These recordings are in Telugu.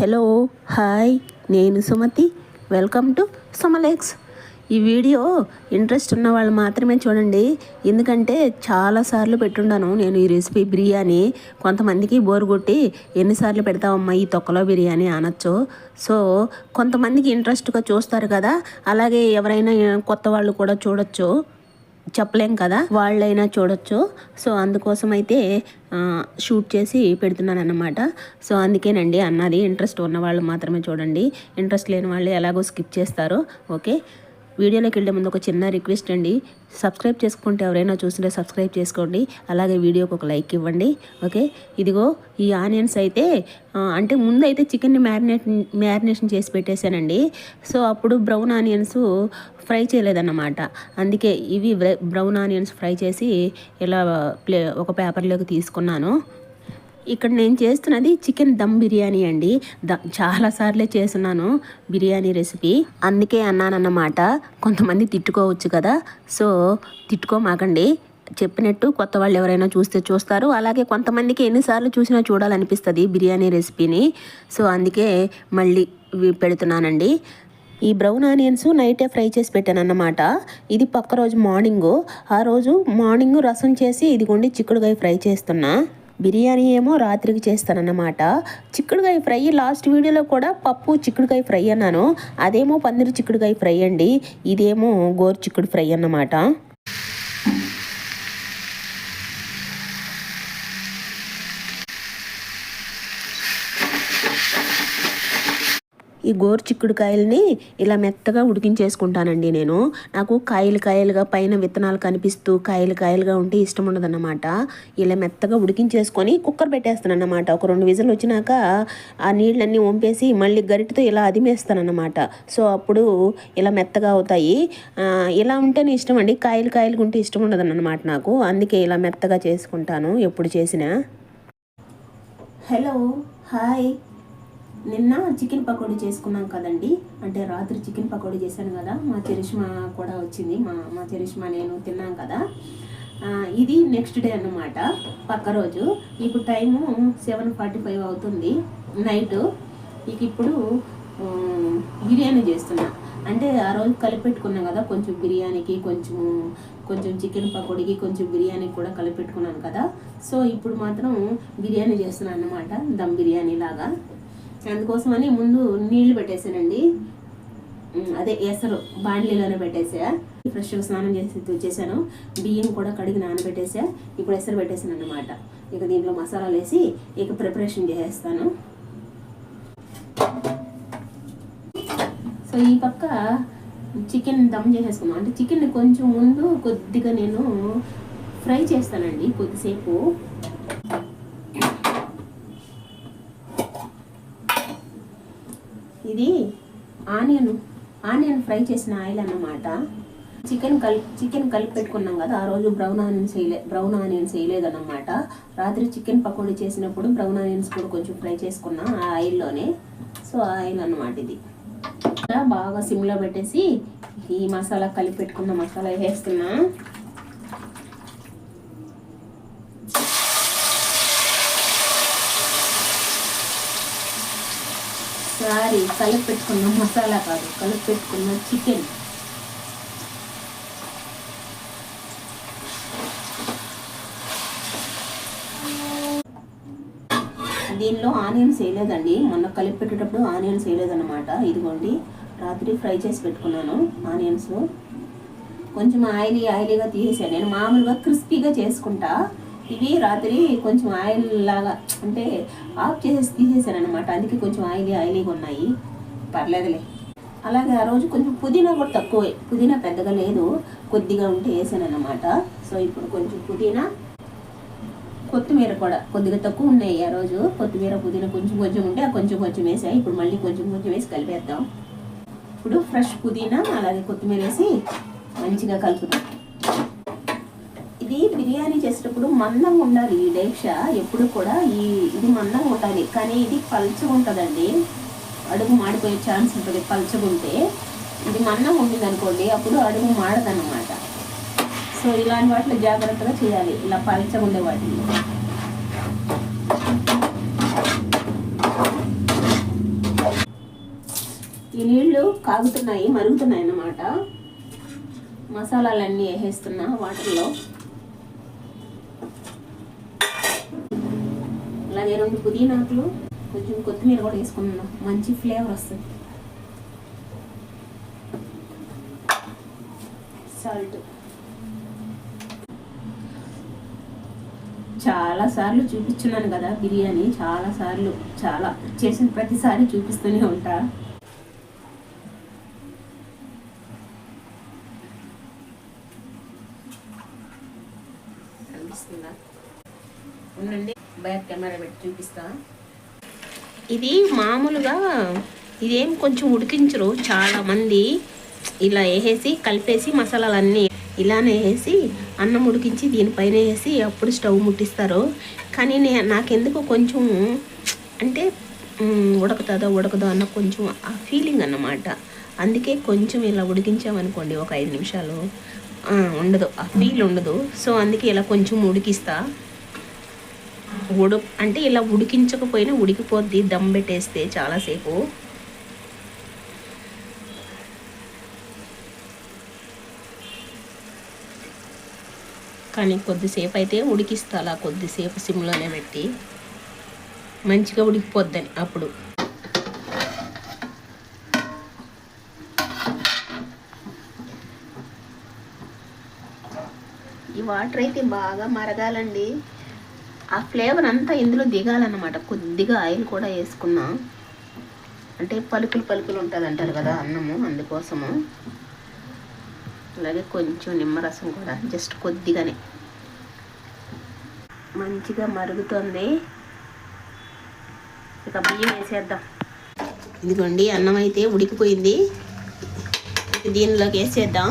హలో హాయ్ నేను సుమతి. వెల్కమ్ టు సుమలేక్స్ ఈ వీడియో ఇంట్రెస్ట్ ఉన్న వాళ్ళు మాత్రమే చూడండి. ఎందుకంటే చాలాసార్లు పెట్టుండాను నేను ఈ రెసిపీ బిర్యానీ. కొంతమందికి బోరు కొట్టి ఎన్నిసార్లు పెడతావమ్మా ఈ తొక్కలో బిర్యానీ అనొచ్చు. సో కొంతమందికి ఇంట్రెస్ట్గా చూస్తారు కదా. అలాగే ఎవరైనా కొత్త వాళ్ళు కూడా చూడొచ్చు. చెప్పలేం కదా. వాళ్ళైనా చూడొచ్చు. సో అందుకోసం అయితే షూట్ చేసి పెడుతున్నాను అన్నమాట సో అందుకేనండి అన్నది. ఇంట్రెస్ట్ ఉన్న వాళ్ళు మాత్రమే చూడండి. ఇంట్రెస్ట్ లేని వాళ్ళు ఎలాగో స్కిప్ చేస్తారు. ఓకే? వీడియోలోకి వెళ్ళే ముందు ఒక చిన్న రిక్వెస్ట్ అండి. సబ్స్క్రైబ్ చేసుకుంటే ఎవరైనా చూస్తుంటే సబ్స్క్రైబ్ చేసుకోండి. అలాగే వీడియోకి ఒక లైక్ ఇవ్వండి. ఓకే? ఇదిగో ఈ ఆనియన్స్ అయితే అంటే ముందు అయితే చికెన్ని మ్యారినేట్ మ్యారినేషన్ చేసి పెట్టేశానండి. సో అప్పుడు బ్రౌన్ ఆనియన్స్ ఫ్రై చేయలేదన్నమాట. అందుకే ఇవి బ్ర- బ్రౌన్ ఆనియన్స్ ఫ్రై చేసి ఇలా ప్లే ఒక పేపర్లోకి తీసుకున్నాను. ఇక్కడ నేను చేస్తున్నది చికెన్ దమ్ బిర్యానీ అండి. ద చాలాసార్లే చేస్తున్నాను బిర్యానీ రెసిపీ. అందుకే అన్నానన్నమాట కొంతమంది తిట్టుకోవచ్చు కదా. సో తిట్టుకోమాకండి. చెప్పినట్టు కొత్త వాళ్ళు ఎవరైనా చూస్తే చూస్తారు. అలాగే కొంతమందికి ఎన్నిసార్లు చూసినా చూడాలనిపిస్తుంది బిర్యానీ రెసిపీని. సో అందుకే మళ్ళీ పెడుతున్నానండి. ఈ బ్రౌన్ ఆనియన్స్ నైటే ఫ్రై చేసి పెట్టాను అన్నమాట ఇది పక్క రోజు మార్నింగు. ఆ రోజు మార్నింగ్ రసం చేసి ఇదిగోండి చిక్కుడుకాయ ఫ్రై చేస్తున్నా. బిర్యానీ ఏమో రాత్రికి చేస్తానన్నమాట. చిక్కుడుకాయ ఫ్రై లాస్ట్ వీడియోలో కూడా పప్పు చిక్కుడుకాయ ఫ్రై అన్నాను. అదేమో పందిరి చిక్కుడుకాయ ఫ్రై అండి. ఇదేమో గోరు చిక్కుడు ఫ్రై అన్నమాట. ఈ గోరు చిక్కుడుకాయలని ఇలా మెత్తగా ఉడికించేసుకుంటానండి నేను. నాకు కాయలు కాయలుగా పైన విత్తనాలు కనిపిస్తూ కాయలు కాయలుగా ఉంటే ఇష్టం ఉండదన్నమాట. ఇలా మెత్తగా ఉడికించేసుకొని కుక్కర్ పెట్టేస్తాను అన్నమాట ఒక రెండు విజులు వచ్చినాక ఆ నీళ్ళన్నీ వంపేసి మళ్ళీ గరిటతో ఇలా అదిమేస్తానన్నమాట. సో అప్పుడు ఇలా మెత్తగా అవుతాయి. ఇలా ఉంటేనే ఇష్టం అండి. కాయలు కాయలు ఉంటే ఇష్టం ఉండదన్నమాట నాకు. అందుకే ఇలా మెత్తగా చేసుకుంటాను ఎప్పుడు చేసినా. హలో. హాయ్. నిన్న చికెన్ పకోడీ చేసుకున్నాం కదండి. అంటే రాత్రి చికెన్ పకోడీ చేశాను కదా. మా చెరిష్మా కూడా వచ్చింది. మా మా చెరిష్మా నేను తిన్నాం కదా. ఇది నెక్స్ట్ డే అన్నమాట. పక్క రోజు. ఇప్పుడు టైము సెవెన్ ఫార్టీ ఫైవ్ అవుతుంది. నైట్ ఇక ఇప్పుడు బిర్యానీ చేస్తున్నా. అంటే ఆ రోజు కలిపెట్టుకున్నాం కదా. కొంచెం బిర్యానీకి కొంచెం కొంచెం చికెన్ పకోడీకి కొంచెం బిర్యానీ కూడా కలిపెట్టుకున్నాను కదా. సో ఇప్పుడు మాత్రం బిర్యానీ చేస్తున్నాను అనమాట దమ్ బిర్యానీ లాగా. అందుకోసమని ముందు నీళ్ళు పెట్టేశానండి. అదే ఎసరు బాండ్లీలోనే పెట్టేసా ఫ్రెష్గా స్నానం చేసి వచ్చేసాను బియ్యం కూడా కడిగి నానబెట్టేసా ఇప్పుడు ఎసరు పెట్టేసాను అనమాట ఇక దీంట్లో మసాలాలు వేసి ఇక ప్రిపరేషన్ చేసేస్తాను. సో ఈ పక్క చికెన్ దమ్ చేసేసుకున్నాం అంటే చికెన్ కొంచెం ముందు కొద్దిగా నేను ఫ్రై చేస్తానండి కొద్దిసేపు. ఇది ఆనియన్ ఆనియన్ ఫ్రై చేసిన ఆయిల్ అన్నమాట. చికెన్ కలి చికెన్ కలిపి పెట్టుకున్నాం కదా ఆ రోజు బ్రౌన్ ఆనియన్స్ వేయలే బ్రౌన్ ఆనియన్స్ వేయలేదన్నమాట రాత్రి చికెన్ పకోడీ చేసినప్పుడు బ్రౌన్ ఆనియన్స్ కూడా కొంచెం ఫ్రై చేసుకున్నాం ఆ ఆయిల్లోనే. సో ఆ ఆయిల్ అన్నమాట ఇది. బాగా సిమ్లో పెట్టేసి ఈ మసాలా కలిపి పెట్టుకున్న మసాలా వేస్తున్నా. సారీ కలిపి పెట్టుకున్న మసాలా కాదు కలిపి పెట్టుకున్న చికెన్. దీనిలో ఆనియన్స్ వేయలేదండి. మొన్న కలిపి పెట్టేటప్పుడు ఆనియన్స్ వేయలేదన్నమాట. ఇదిగోండి రాత్రి ఫ్రై చేసి పెట్టుకున్నాను ఆనియన్స్. కొంచెం ఆయిలీ ఆయిలీగా తీసేసాను నేను మామూలుగా క్రిస్పీగా చేసుకుంటా. ఇవి రాత్రి కొంచెం ఆయిల్ లాగా అంటే ఆఫ్ చేసేసి తీసేసాను అనమాట అందుకే కొంచెం ఆయిలీ ఆయిలీగా ఉన్నాయి. పర్లేదులే. అలాగే ఆ రోజు కొంచెం పుదీనా కూడా తక్కువే. పుదీనా పెద్దగా లేదు. కొద్దిగా ఉంటే వేసాను అనమాట సో ఇప్పుడు కొంచెం పుదీనా కొత్తిమీర కూడా కొద్దిగా తక్కువ ఉన్నాయి ఆ రోజు. కొత్తిమీర పుదీనా కొంచెం కొంచెం ఉంటే ఆ కొంచెం కొంచెం వేసాయి. ఇప్పుడు మళ్ళీ కొంచెం కొంచెం వేసి కలిపేద్దాం. ఇప్పుడు ఫ్రెష్ పుదీనా అలాగే కొత్తిమీర వేసి మంచిగా కలుపుతాం ఇది బిర్యానీ చేసేటప్పుడు మందంగా ఉండాలి. ఈ డేక్ష ఎప్పుడు కూడా ఈ ఇది మందంగా ఉండాలి. కానీ ఇది పల్చగా ఉంటుందండి. అడుగు మాడిపోయే ఛాన్స్ ఉంటుంది పల్చగా ఉంటే. ఇది మందం ఉండింది అనుకోండి అప్పుడు అడుగు మాడదన్నమాట. సో ఇలాంటి వాటిలో జాగ్రత్తగా చేయాలి. ఇలా పల్చగా ఉండే వాటిని. ఈ నీళ్ళు కాగుతున్నాయి మరుగుతున్నాయి అన్నమాట. మసాలాలన్నీ వేసేస్తున్నా వాటర్లో. అలాగే రెండు పుదీనాకులు కొంచెం కొత్తిమీర కూడా వేసుకున్నాం మంచి ఫ్లేవర్ వస్తుంది. సాల్ట్. చాలా సార్లు చూపించున్నాను కదా బిర్యానీ. చాలా సార్లు చాలా. చేసిన ప్రతిసారి చూపిస్తూనే ఉంటా. కెమెరా పెట్టి చూపిస్తా. ఇది మామూలుగా ఇదేం కొంచెం ఉడికించరు చాలా మంది ఇలా వేసేసి కలిపేసి మసాలాలన్నీ ఇలానే వేసి అన్నం ఉడికించి దీనిపైన వేసి అప్పుడు స్టవ్ ముట్టిస్తారు. కానీ నే నాకెందుకు కొంచెం అంటే ఉడకతుందో ఉడకదో అన్న కొంచెం ఆ ఫీలింగ్ అన్నమాట. అందుకే కొంచెం ఇలా ఉడికించామనుకోండి ఒక ఐదు నిమిషాలు. ఉండదు ఆ ఫీల్ ఉండదు. సో అందుకే ఇలా కొంచెం ఉడికిస్తా. ఉడు అంటే ఇలా ఉడికించకపోయినా ఉడికిపోద్ది దమ్ పెట్టేస్తే చాలాసేపు కానీ కొద్దిసేపు అయితే ఉడికిస్తా అలా కొద్దిసేపు సిమ్లోనే పెట్టి. మంచిగా ఉడికిపోద్దని అప్పుడు. ఈ వాటర్ అయితే బాగా మరగాలండి. ఆ ఫ్లేవర్ అంతా ఇందులో దిగాలన్నమాట. కొద్దిగా ఆయిల్ కూడా వేసుకున్నా. అంటే పలుకులు పలుకులు ఉంటుంది అంటారు కదా అన్నము అందుకోసము. అలాగే కొంచెం నిమ్మరసం కూడా జస్ట్ కొద్దిగానే. మంచిగా మరుగుతుంది. ఇక బియ్యం వేసేద్దాం. ఇదిగోండి అన్నం అయితే ఉడికిపోయింది. దీనిలోకి వేసేద్దాం.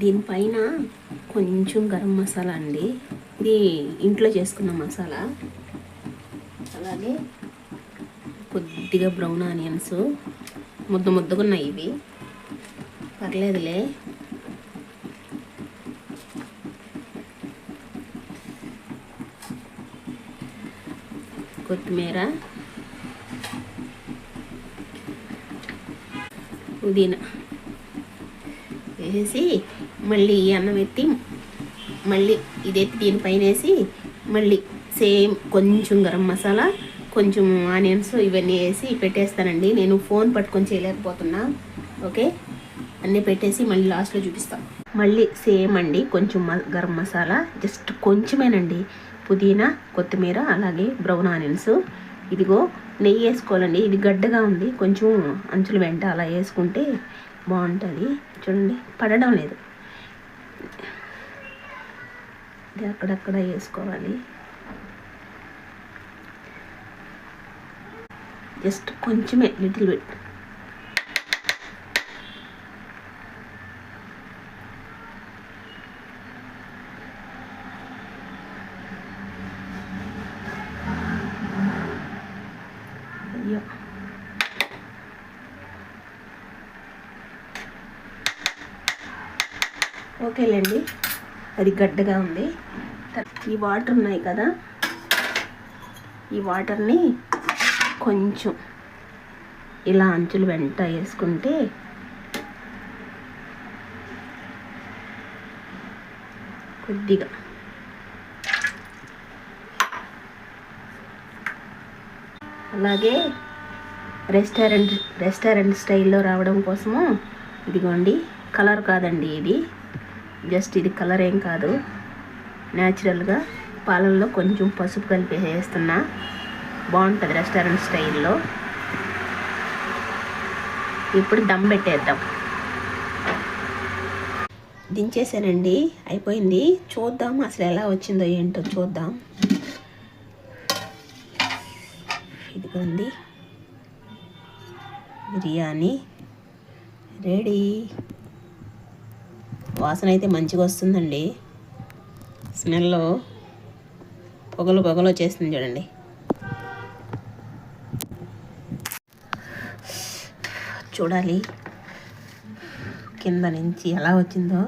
దీనిపైన కొంచెం గరం మసాలా అండి. ఇది ఇంట్లో చేసుకున్న మసాలా. అలాగే కొద్దిగా బ్రౌన్ ఆనియన్స్. ముద్ద ముద్దగా ఉన్నాయి ఇవి. పర్లేదులే. కొత్తిమీర. పుదీనా. వేసి మళ్ళీ ఈ అన్నం ఎత్తి మళ్ళీ ఇదెత్తి దీనిపైన వేసి మళ్ళీ సేమ్ కొంచెం గరం మసాలా కొంచెం ఆనియన్స్ ఇవన్నీ వేసి పెట్టేస్తానండి. నేను ఫోన్ పట్టుకొని చేయలేకపోతున్నా. ఓకే? అన్నీ పెట్టేసి మళ్ళీ లాస్ట్లో చూపిస్తాను మళ్ళీ సేమ్ అండి కొంచెం మ- గరం మసాలా. జస్ట్ కొంచెమేనండి. పుదీనా కొత్తిమీర అలాగే బ్రౌన్ ఆనియన్స్. ఇదిగో నెయ్యి వేసుకోవాలండి. ఇది గడ్డగా ఉంది. కొంచెం అంచులు వెంట అలా వేసుకుంటే బాగుంటుంది. చూడండి పడడం లేదు. ఇది అక్కడక్కడ వేసుకోవాలి. జస్ట్ కొంచెమే లిటిల్ బిట్. అయ్యో. ఓకేలేండి. అది గడ్డగా ఉంది. ఈ వాటర్ ఉన్నాయి కదా. ఈ వాటర్ని కొంచెం ఇలా అంచులు వెంట వేసుకుంటే కొద్దిగా అలాగే రెస్టారెంట్ రెస్టారెంట్ స్టైల్లో రావడం కోసము ఇదిగోండి. కలర్ కాదండి ఇది. జస్ట్ ఇది కలర్ ఏం కాదు. న్యాచురల్గా పాలల్లో కొంచెం పసుపు కలిపి వేస్తున్నా. బాగుంటుంది రెస్టారెంట్ స్టైల్లో. ఇప్పుడు దమ్ పెట్టేద్దాం. దించేసానండి. అయిపోయింది. చూద్దాం అసలు ఎలా వచ్చిందో ఏంటో చూద్దాం. ఇదిగోండి. బిర్యానీ రెడీ. వాసన అయితే మంచిగా వస్తుందండి. స్మెల్ పొగలు పొగలు వచ్చేస్తుంది చూడండి. చూడాలి. కింద నుంచి ఎలా వచ్చిందో.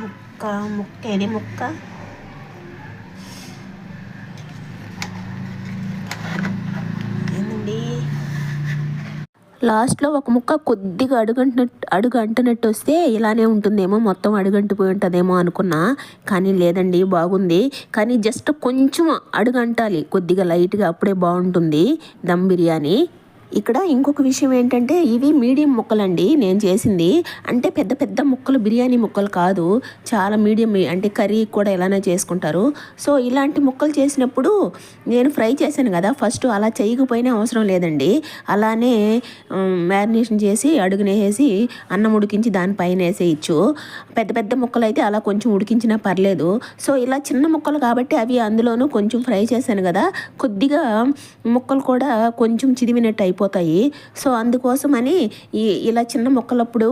ముక్క ముక్క ఇది ముక్క? లాస్ట్లో ఒక ముక్క కొద్దిగా అడుగంటున్నట్టు అడుగు అంటున్నట్టు వస్తే ఇలానే ఉంటుందేమో మొత్తం అడుగంటిపోయి ఉంటుందేమో అనుకున్నా. కానీ లేదండి బాగుంది. కానీ జస్ట్ కొంచెం అడుగంటాలి. కొద్దిగా లైట్గా అప్పుడే బాగుంటుంది దమ్ బిర్యానీ. ఇక్కడ ఇంకొక విషయం ఏంటంటే ఇవి మీడియం ముక్కలండి నేను చేసింది. అంటే పెద్ద పెద్ద ముక్కలు బిర్యానీ ముక్కలు కాదు. చాలా మీడియం అంటే కర్రీ కూడా ఎలానే చేసుకుంటారు. సో ఇలాంటి ముక్కలు చేసినప్పుడు నేను ఫ్రై చేశాను కదా ఫస్ట్ అలా చేయకపోయినా అవసరం లేదండి. అలానే మ్యారినేషన్ చేసి అడుగునేసేసి అన్నం ఉడికించి దానిపైన వేసేయచ్చు. పెద్ద పెద్ద ముక్కలు అయితే అలా కొంచెం ఉడికించినా పర్లేదు. సో ఇలా చిన్న ముక్కలు కాబట్టి అవి అందులోనూ కొంచెం ఫ్రై చేశాను కదా కొద్దిగా ముక్కలు కూడా కొంచెం చిదిమినట్టు అయిపోతాయి. సో అందుకోసమని ఈ ఇలా చిన్న ముక్కలప్పుడు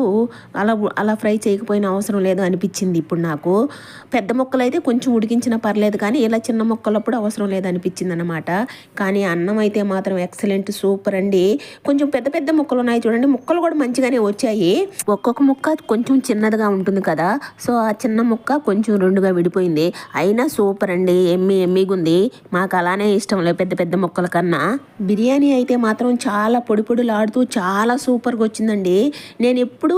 అలా అలా ఫ్రై చేయకపోయినా అవసరం లేదు అనిపించింది ఇప్పుడు నాకు. పెద్ద ముక్కలు అయితే కొంచెం ఉడికించినా పర్లేదు కానీ ఇలా చిన్న ముక్కలప్పుడు అవసరం లేదు అనిపించింది అనమాట కానీ అన్నం అయితే మాత్రం ఎక్సలెంట్ సూపర్ అండి. కొంచెం పెద్ద పెద్ద ముక్కలు ఉన్నాయి చూడండి. ముక్కలు కూడా మంచిగానే వచ్చాయి. ఒక్కొక్క ముక్క కొంచెం చిన్నదిగా ఉంటుంది కదా. సో ఆ చిన్న ముక్క కొంచెం రెండుగా విడిపోయింది. అయినా సూపర్ అండి. ఎమ్మి ఎమ్మిగా ఉంది మాకు అలానే ఇష్టం లేదు పెద్ద పెద్ద ముక్కల కన్నా. బిర్యానీ అయితే మాత్రం చాలా పొడి పొడులాడుతూ చాలా సూపర్గా వచ్చిందండి. నేను ఎప్పుడు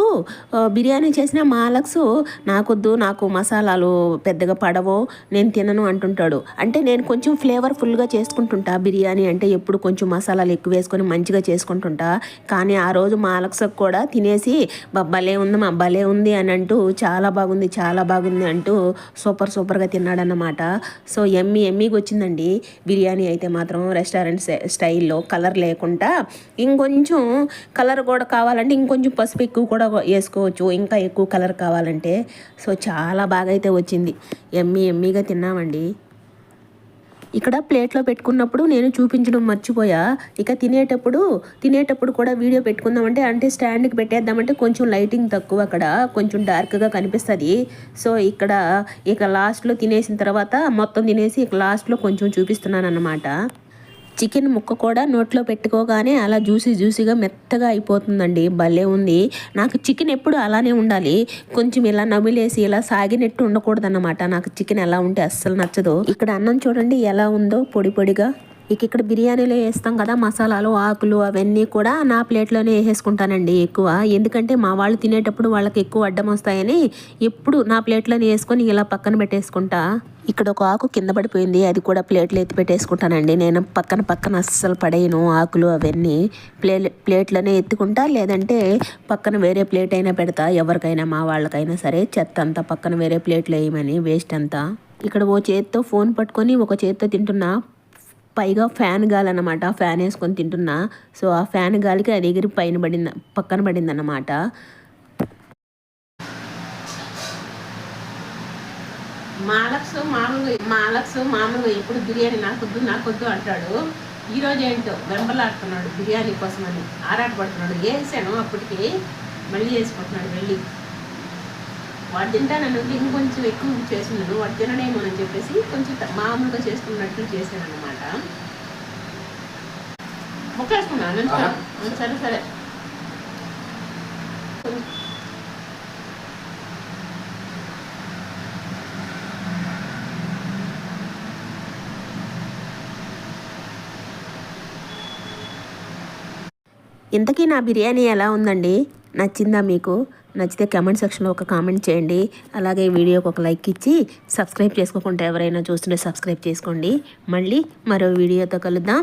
బిర్యానీ చేసిన మాలక్స్ నాకొద్దు నాకు మసాలాలు పెద్దగా పడవో నేను తినను అంటుంటాడు. అంటే నేను కొంచెం ఫ్లేవర్ఫుల్గా చేసుకుంటుంటా బిర్యానీ అంటే ఎప్పుడు కొంచెం మసాలాలు ఎక్కువ వేసుకొని మంచిగా చేసుకుంటుంటా. కానీ ఆ రోజు మాలక్స్కి కూడా తినేసి భలే ఉంది మా భలే ఉంది అని అంటూ చాలా బాగుంది చాలా బాగుంది అంటూ సూపర్ సూపర్గా తిన్నాడన్నమాట. సో ఎమ్మి ఎమ్మిగా వచ్చిందండి. బిర్యానీ అయితే మాత్రం రెస్టారెంట్ స్టైల్లో కలర్ లేకుండా ఇంకొంచెం కలర్ కూడా కావాలంటే ఇంకొంచెం పసుపు ఎక్కువ కూడా వేసుకోవచ్చు. ఇంకా ఎక్కువ కలర్ కావాలంటే. సో చాలా బాగా అయితే వచ్చింది. ఎమ్మి ఎమ్మిగా తిన్నామండి. ఇక్కడ ప్లేట్లో పెట్టుకున్నప్పుడు నేను చూపించడం మర్చిపోయా. ఇక తినేటప్పుడు తినేటప్పుడు కూడా వీడియో పెట్టుకుందామంటే అంటే స్టాండ్కి పెట్టేద్దామంటే కొంచెం లైటింగ్ తక్కువ అక్కడ. కొంచెం డార్క్గా కనిపిస్తుంది. సో ఇక్కడ ఇక లాస్ట్లో తినేసిన తర్వాత మొత్తం తినేసి ఇక లాస్ట్లో కొంచెం చూపిస్తున్నాను అన్నమాట చికెన్ ముక్క కూడా నోట్లో పెట్టుకోగానే అలా జ్యూసీ జ్యూసీగా మెత్తగా అయిపోతుందండి. భలే ఉంది. నాకు చికెన్ ఎప్పుడు అలానే ఉండాలి. కొంచెం ఇలా నమిలేసి ఇలా సాగినట్టు ఉండకూడదన్నమాట. నాకు చికెన్ ఎలా ఉంటే అస్సలు నచ్చదు. ఇక్కడ అన్నం చూడండి ఎలా ఉందో పొడి పొడిగా. ఇక ఇక్కడ బిర్యానీలో వేస్తాం కదా మసాలాలు ఆకులు అవన్నీ కూడా నా ప్లేట్లోనే వేసేసుకుంటానండి ఎక్కువ. ఎందుకంటే మా వాళ్ళు తినేటప్పుడు వాళ్ళకి ఎక్కువ అడ్డం వస్తాయని ఎప్పుడు నా ప్లేట్లోనే వేసుకొని ఇలా పక్కన పెట్టేసుకుంటా. ఇక్కడ ఒక ఆకు కింద పడిపోయింది అది కూడా ప్లేట్లో ఎత్తి పెట్టేసుకుంటానండి. నేను పక్కన పక్కన అస్సలు పడేయను ఆకులు అవన్నీ. ప్లే ప్లేట్లోనే ఎత్తుకుంటా లేదంటే పక్కన వేరే ప్లేట్ అయినా పెడతా ఎవరికైనా మా వాళ్ళకైనా సరే. చెత్త అంతా పక్కన వేరే ప్లేట్లో వేయమని వేస్ట్ అంతా. ఇక్కడ ఓ చేత్తో ఫోన్ పట్టుకొని ఒక చేత్తో తింటున్నా. పైగా ఫ్యాన్ గాలి అనమాట ఫ్యాన్ వేసుకొని తింటున్నా. సో ఆ ఫ్యాన్ గాలికి అది ఎగిరి పైన పడింది పక్కన పడింది అన్నమాట మాలక్స్ మామూలుగా మాలక్స్ మామూలుగా ఎప్పుడు బిర్యానీ నాకొద్దు నాకొద్దు అంటాడు. ఈరోజు ఏంటో వెంబలాడుతున్నాడు బిర్యానీ కోసం అని ఆరాటపడుతున్నాడు వేసాను అప్పటికి మళ్ళీ వేసుకుంటున్నాడు వెళ్ళి. వాడు తింటానని ఇంకొంచెం ఎక్కువ చేస్తున్నాను వాడు తినడేమోనని చెప్పేసి కొంచెం మామూలుగా చేసుకున్నట్లు చేశాను అనమాట ముక్కేసుకున్నాను సరే సరే. ఇంతకీ నా బిర్యానీ ఎలా ఉందండి? నచ్చిందా మీకు? నచ్చితే కామెంట్ సెక్షన్లో ఒక కామెంట్ చేయండి. అలాగే వీడియోకి ఒక లైక్ ఇచ్చి సబ్స్క్రైబ్ చేసుకోకుండా ఎవరైనా చూస్తుంటే సబ్స్క్రైబ్ చేసుకోండి. మళ్ళీ మరో వీడియోతో కలుద్దాం.